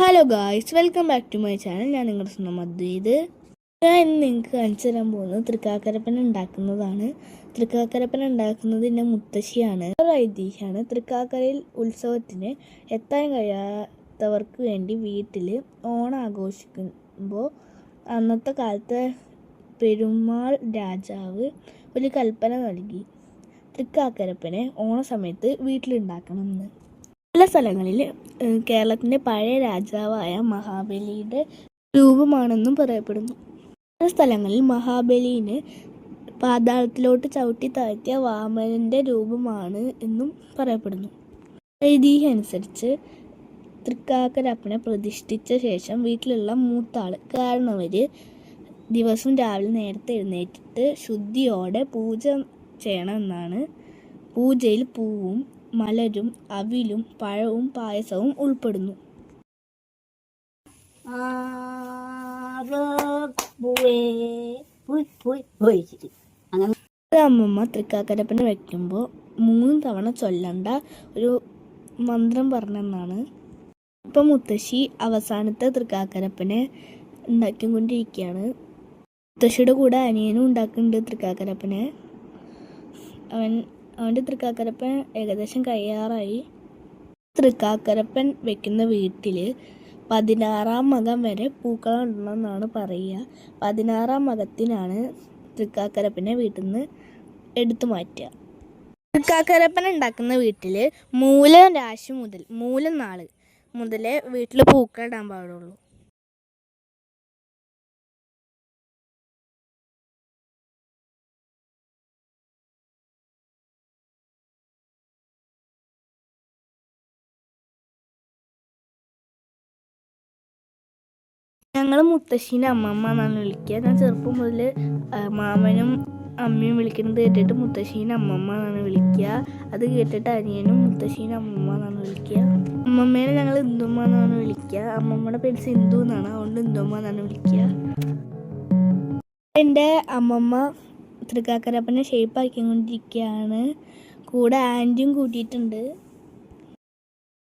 Hello guys welcome back to my channel ഞാൻ നിങ്ങളുടെ സ്വന്തം അദ്വൈത് ഞാൻ ഇന്ന് നിങ്ങൾക്ക് കാണിച്ചു തരാൻ പോകുന്നത് തൃക്കാക്കരപ്പന ഉണ്ടാക്കുന്നതാണ്. തൃക്കാക്കരപ്പന ഉണ്ടാക്കുന്നത് എന്റെ മുത്തശ്ശിയാണ്. ഒരു ഐതിഹ്യമാണ്. തൃക്കാക്കരയിൽ ഉത്സവത്തിന് എത്താൻ കഴിയാത്തവർക്ക് വേണ്ടി വീട്ടിൽ ഓണം ആഘോഷിക്കുമ്പോൾ അന്നത്തെ കാലത്തെ പെരുമാൾ രാജാവ് ഒരു കൽപ്പന നൽകി. തൃക്കാക്കരപ്പനെ ഓണസമയത്ത് വീട്ടിലുണ്ടാക്കണം എന്ന് പല സ്ഥലങ്ങളിൽ കേരളത്തിന്റെ പഴയ രാജാവായ മഹാബലിയുടെ രൂപമാണെന്നും പറയപ്പെടുന്നു. പല സ്ഥലങ്ങളിൽ മഹാബലിനെ പാതാളത്തിലോട്ട് ചവിട്ടി താഴ്ത്തിയ വാമനന്റെ രൂപമാണ് എന്നും പറയപ്പെടുന്നു. ഐതിഹ്യം അനുസരിച്ച് തൃക്കാക്കരപ്പനെ പ്രതിഷ്ഠിച്ച ശേഷം വീട്ടിലുള്ള മൂത്താൾ കാരണവർ ദിവസം രാവിലെ നേരത്തെ എഴുന്നേറ്റിട്ട് ശുദ്ധിയോടെ പൂജ ചെയ്യണമെന്നാണ് പൂജയിൽ പൂവും മലരും അവിലും പഴവും പായസവും ഉൾപ്പെടുന്നു. അങ്ങനെ. അമ്മമ്മ തൃക്കാക്കരപ്പനെ വെക്കുമ്പോൾ മൂന്ന് തവണ ചൊല്ലണ്ട ഒരു മന്ത്രം പറഞ്ഞെന്നാണ്. ഇപ്പം മുത്തശ്ശി അവസാനത്തെ തൃക്കാക്കരപ്പനെ ഉണ്ടാക്കിക്കൊണ്ടിരിക്കുകയാണ് മുത്തശ്ശിയുടെ കൂടെ അനിയനും ഉണ്ടാക്കുന്നുണ്ട് തൃക്കാക്കരപ്പനെ. അവൻ അവന്റെ തൃക്കാക്കരപ്പൻ ഏകദേശം കഴിയാറായി. തൃക്കാക്കരപ്പൻ വെക്കുന്ന വീട്ടിൽ പതിനാറാം മകം വരെ പൂക്കളം ഇടണമെന്നാണ് പറയുക. പതിനാറാം മകത്തിനാണ് തൃക്കാക്കരപ്പനെ വീട്ടിൽ നിന്ന് എടുത്തു മാറ്റുക. തൃക്കാക്കരപ്പൻ ഉണ്ടാക്കുന്ന വീട്ടിൽ മൂലം രാശി മുതൽ മൂലം നാൾ മുതലേ വീട്ടിൽ പൂക്കൾ ഇടാൻ പാടുള്ളൂ. ഞങ്ങൾ മുത്തശ്ശീനെ അമ്മമ്മ എന്നാണ് വിളിക്കുക. ഞാൻ ചെറുപ്പം മുതൽ മാമനും അമ്മയും വിളിക്കുന്നത് കേട്ടിട്ട് മുത്തശ്ശീനെ അമ്മമ്മ എന്നാണ് വിളിക്കുക. അത് കേട്ടിട്ട് അനിയനും മുത്തശ്ശീനെ അമ്മമ്മ എന്നാണ് വിളിക്കുക. അമ്മമ്മേനെ ഞങ്ങൾ ഇന്ദുമ്മ എന്നാണ് വിളിക്കുക. അമ്മമ്മയുടെ പേര് സിന്ധു എന്നാണ്. അതുകൊണ്ട് ഇന്ദുമ്മ എന്നാണ് വിളിക്കുക. എന്റെ അമ്മമ്മ തൃക്കാക്കരപ്പനെ ഷേപ്പ് ആക്കിക്കൊണ്ടിരിക്കുകയാണ്. കൂടെ ആന്റിയും കൂട്ടിയിട്ടുണ്ട്.